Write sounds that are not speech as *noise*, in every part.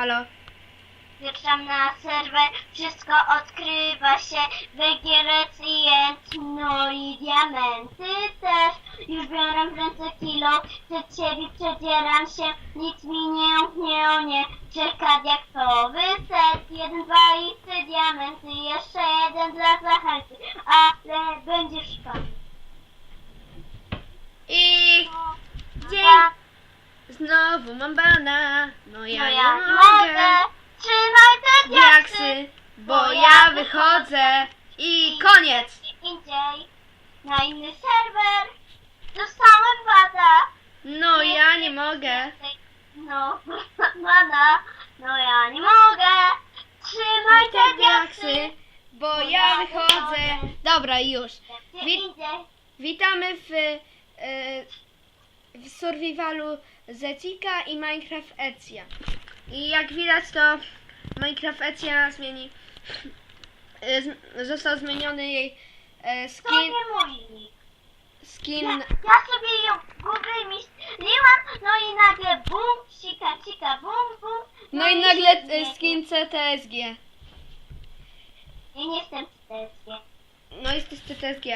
Halo? Na serwer, wszystko odkrywa się, węgielec i no i diamenty też. Już biorę w ręce kilo, przed ciebie przedzieram się, nic mi nie umknie, nie. Czeka diaksowy set, jeden, dwa i trzy diamenty, jeszcze jeden dla zachęty, ale będziesz pan. I znowu mam bana. No ja, no ja nie mogę. trzymaj te diaksy. Bo ja wychodzę. I koniec. indziej na inny serwer. Dostałem wada. No ja nie mogę. No, *laughs* wada. No ja nie mogę. Trzymaj te diaksy. Bo ja wychodzę. Dobra, już. Gdzie Wi- indziej. Witamy w, e, w survivalu Zetika i Minecraft Ecja. I jak widać to Minecraft Ecja zmieni, e, został zmieniony jej e, To skin, nie mój nick. Ja, skin, ja sobie ją w Google myśliłam, no i nagle bum, sika, sika, bum, bum. no i nagle się e, skin CTSG. Ja nie jestem testie. No jesteś CTSG.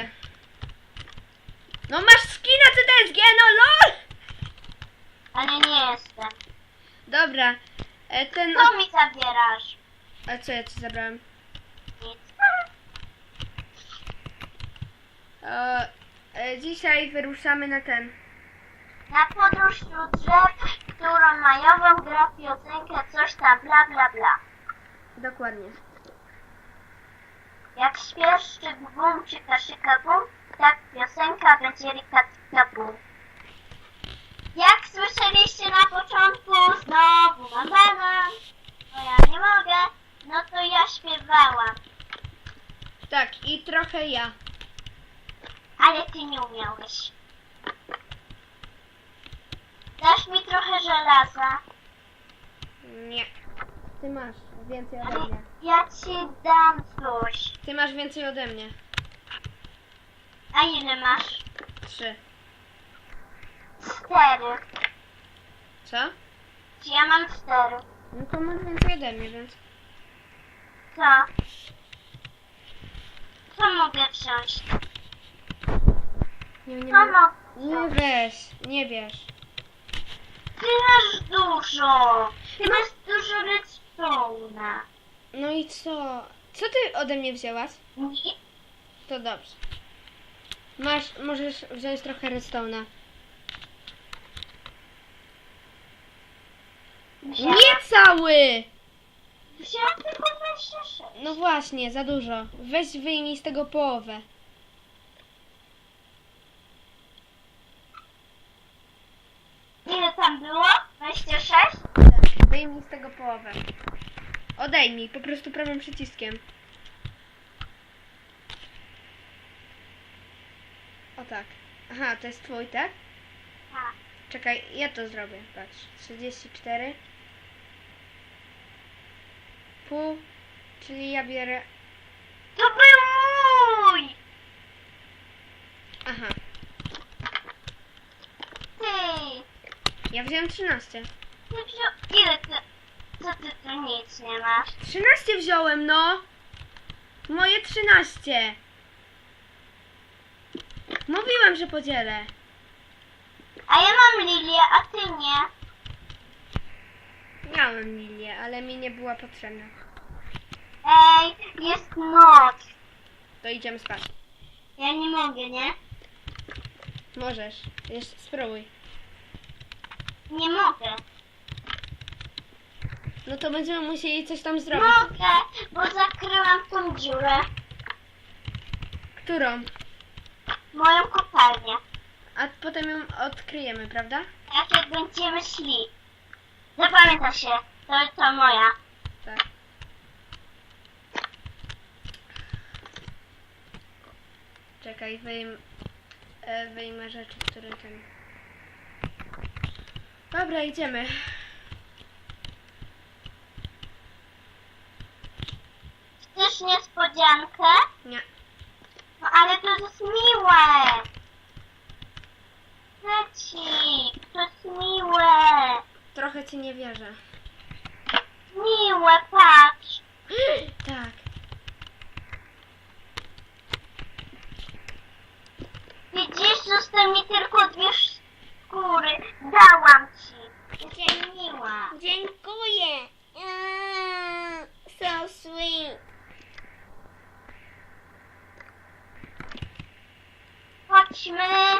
No masz skina CTSG, no lol! Ale nie jestem. Dobra, e, ten... Co mi zabierasz? A co ja ci zabrałem? Nic. E, e, dzisiaj wyruszamy na ten. Na podróż wśród drzew, którą majową gra piosenkę coś tam bla bla bla. Dokładnie. Jak śpieszczy bum czyka szyka bum, tak piosenka będzie bum. Jak słyszeliście na początku, znowu mam banan. No ja nie mogę, no to ja śpiewałam, Tak, i trochę ja. ale ty nie umiałeś. Dasz mi trochę żelaza, Nie. Ty masz więcej ode ale mnie. ja ci dam coś. Ty masz więcej ode mnie. A ile masz? Trzy. Cztery. Co? Czy ja mam cztery? No to masz więcej ode mnie, więc. Co? Co mogę wziąć? Nie, nie, Co nie. mogę Nie nie wiesz. Ty masz dużo. Ty masz dużo redstone'a. No i co? Co ty ode mnie wzięłaś? Nic. To dobrze. Masz, możesz wziąć trochę redstone'a. Nie cały! wziąłem tylko 26. No właśnie, za dużo. Weź wyjmij z tego połowę. Ile tam było? 26? Tak, wyjmij z tego połowę. Odejmij, po prostu prawym przyciskiem. O tak. Aha, to jest twój, tak? Tak. Czekaj, ja to zrobię. Patrz. 34. Pół, czyli ja biorę... To był mój! Aha, Ty! ja wziąłem 13. Ty wziął... Ile ty... Co ty tu nic nie masz? 13 wziąłem, no! Moje 13! Mówiłem, że podzielę. A ja mam lilię, a ty nie. Miałem lilię, ale mi nie była potrzebna. Ej, jest noc. To idziemy spać. Ja nie mogę, nie? Możesz. Jeszcze spróbuj. Nie mogę. No to będziemy musieli coś tam zrobić. Mogę, bo zakryłam tą dziurę. Którą? Moją kopalnię. A potem ją odkryjemy, prawda? Jak jak będziemy szli. Zapamięta się. To to moja. Tak. Czekaj, wyjm, e, wyjmę rzeczy, które ten... Dobra, idziemy. Chcesz niespodziankę? Nie. Ale to jest miłe. Leci, to jest miłe. Trochę ci nie wierzę. miłe, patrz. *gasps* Tak. Widzisz, zostały mi tylko dwie skóry. Dałam ci. Jesteś miła. Dziękuję. Mm, so sweet. Chodźmy,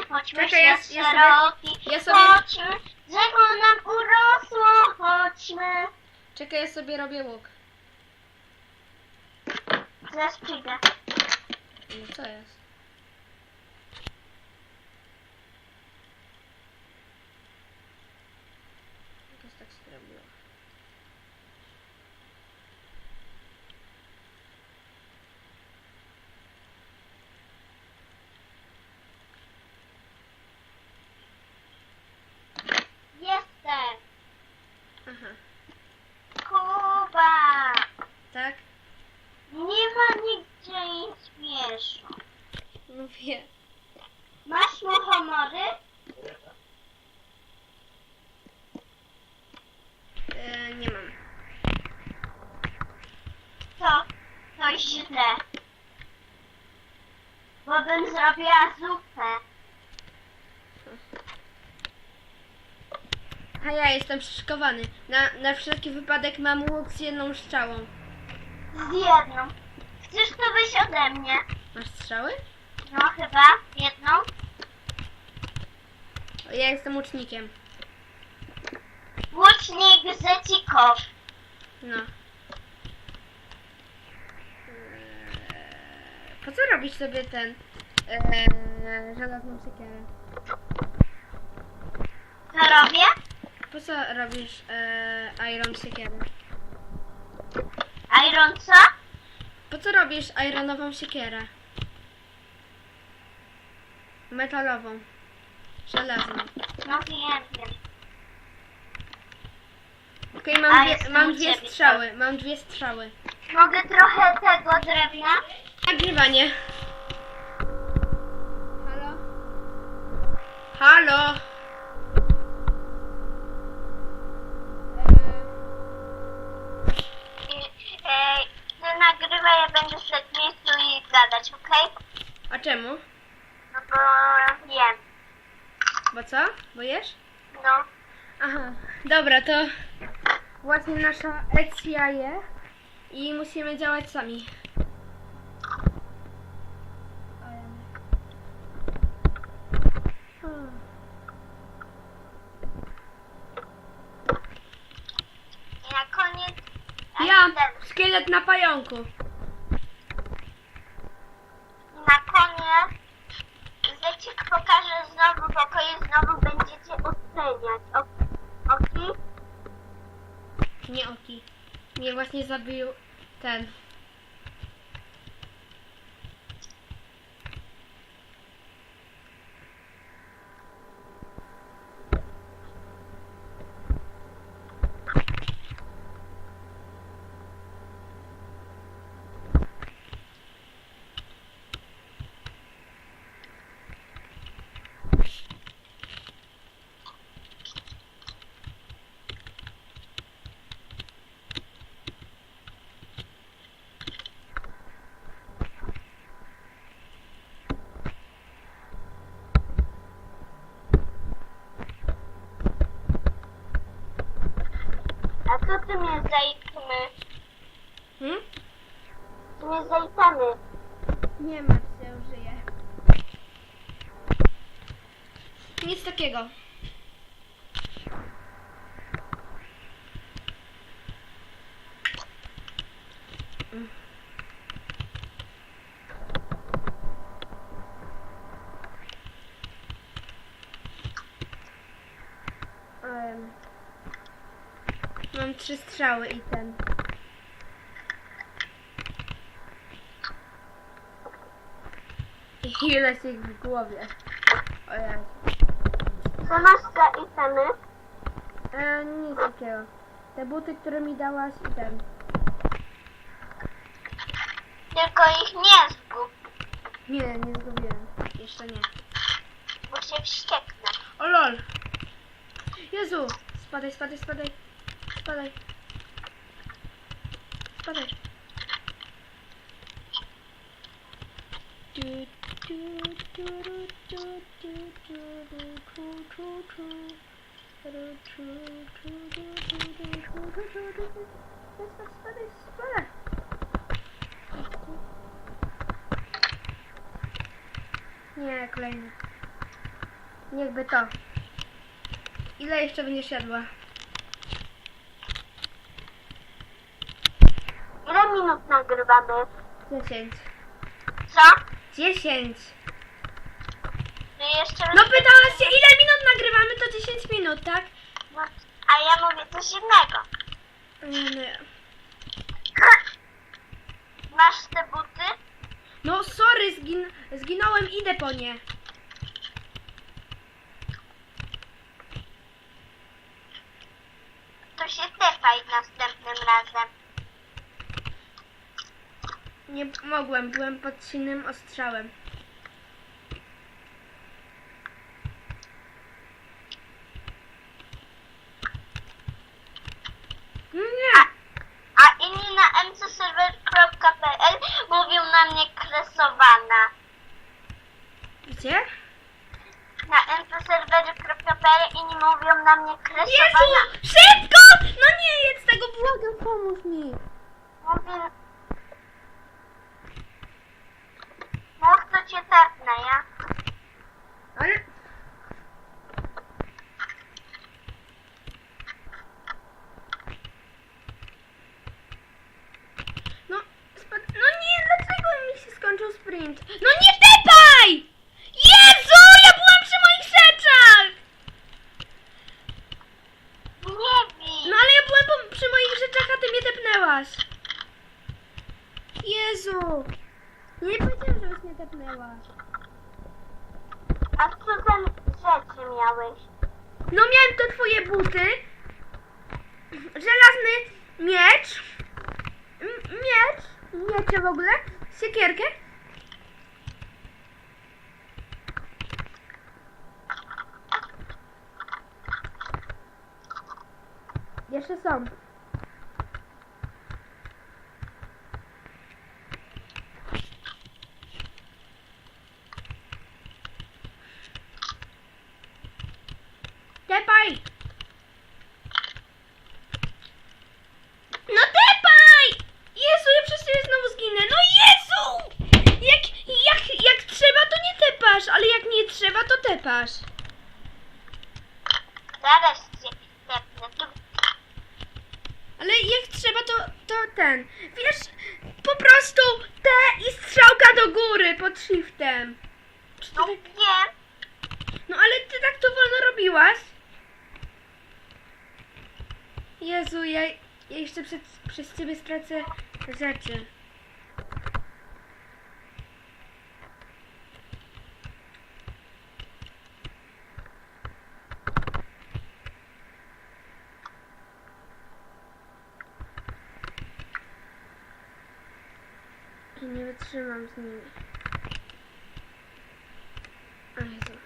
chodźmy Czekaj, się ja- ja sobie- szeroki. ja sobie- Chodźmy, drzewo nam urosło. Chodźmy. Czekaj, ja sobie robię łuk. Zaraz przyjdę. No co jest? Jakoś tak się robiło. Jestem. Aha, Kuba. tak? Nie ma nigdzie nic śmieszno. No wiem. Masz muchomory? E, nie mam. To, to źle. Bo bym zrobiła zupę. A ja jestem przyszykowany. Na, na wszelki wypadek mam łuk z jedną strzałą. Z jedną. Chcesz to wyjść ode mnie? Masz strzały? No chyba, jedną. Ja jestem łucznikiem. Łucznik Zecikow. No. Po co robisz sobie ten eee, żelazną siekierę? Co robię? Po co robisz eee, iron siekierę? Iron co? Po co robisz ironową siekierę? Metalową. Żelazną. No wiem, wiem. Okej, A, mam, dwie, jestem mam u dwie ciebie, strzały. Mam dwie strzały. Mogę trochę tego drewna? Nagrywanie. Halo? Ty nagrywaj, ja będę szedł w miejscu i gadać, okej? A czemu? No bo wiem. Bo co? Bo jesz? No. Aha. Dobra, to właśnie nasza Ecja je i musimy działać sami. I na koniec... a Ja, szkielet na pająku. I na koniec... Zecik pokaże znowu pokoje, znowu będziecie oceniać. O- Okej? Nie oki. Mnie właśnie zabił ten. A zajtmy? Hmm? Ty mnie zajtamy. Nie ma się, żyje. Nic takiego. Em, Mam trzy strzały i ten. I ile się w głowie. O ja. Co masz za itemy? E, nic takiego. Te buty, które mi dałaś i ten. Tylko ich nie zgub, Nie, nie zgubiłem. Jeszcze nie. bo się wścieknę. O lol. Jezu. Spadaj, spadaj, spadaj. Spadaj. Spadaj. Du, du, du, du, du, du, du, du, tu, tu, tu. Du, tu, tu, du, du, du, tu, tu, tu, tu, tu. Spadaj, spadaj. Nie, kolejny. Niechby to. Ile jeszcze będziesz jadła? Minut nagrywamy? 10. Co? 10. No jeszcze... No pytałaś się ile minut nagrywamy, to 10 minut, tak? No, a ja mówię coś innego. Nie. Masz te buty? No sorry, zgin zginąłem, idę po nie. To się tepaj następnym razem. Nie mogłem, byłem pod silnym ostrzałem. No Nie. A inni na mcserver.pl mówią na mnie kresowana. Gdzie? Na mcserver.pl inni mówią na mnie Jezu! kresowana. Szybko! No nie jedz tego, błagam, pomóż mi. Mówię... No to ja? Ale... No, no nie, dlaczego mi się skończył sprint? No nie tepaj! Jezu, ja byłem przy moich rzeczach! No ale ja byłem przy moich rzeczach, a ty mnie tepnęłaś. Jezu! Nie powiedziałem, żebyś mnie tepnęła. A co za rzeczy miałeś? No miałem to twoje buty, żelazny miecz, miecz, miecze w ogóle, siekierkę. Jeszcze są. Tepaj! No tepaj! Jezu, ja przez ciebie znowu zginę. No Jezu! Jak, jak, jak trzeba, to nie tepasz, ale jak nie trzeba, to tepasz. Zaraz cię tepnę. Tu Ale jak trzeba, to, to ten. Wiesz, po prostu T i strzałka do góry pod shiftem. No tak, wiem. no ale ty tak to wolno robiłaś? Jezu, ja, ja jeszcze przed, przez ciebie stracę rzeczy. I nie wytrzymam z nimi. Jezu.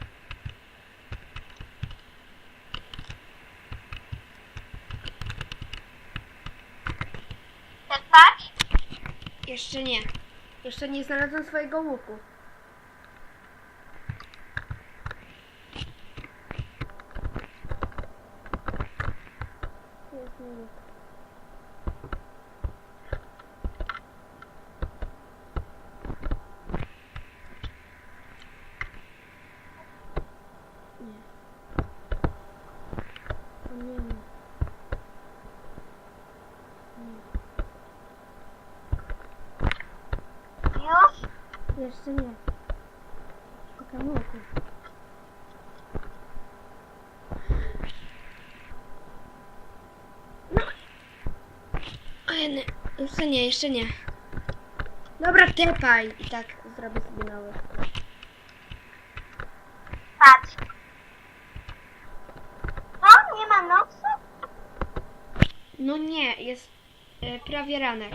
Jeszcze nie. Jeszcze nie znalazłem swojego łuku. Tu jest mój łuk. Nie. O nie, nie. Już? Jeszcze nie. Szukam łuku. No. O jedny. Jeszcze nie, jeszcze nie. Dobra, tepaj. I tak zrobię sobie nowy. Patrz. Co? Nie ma nocy? No nie, jest e, prawie ranek.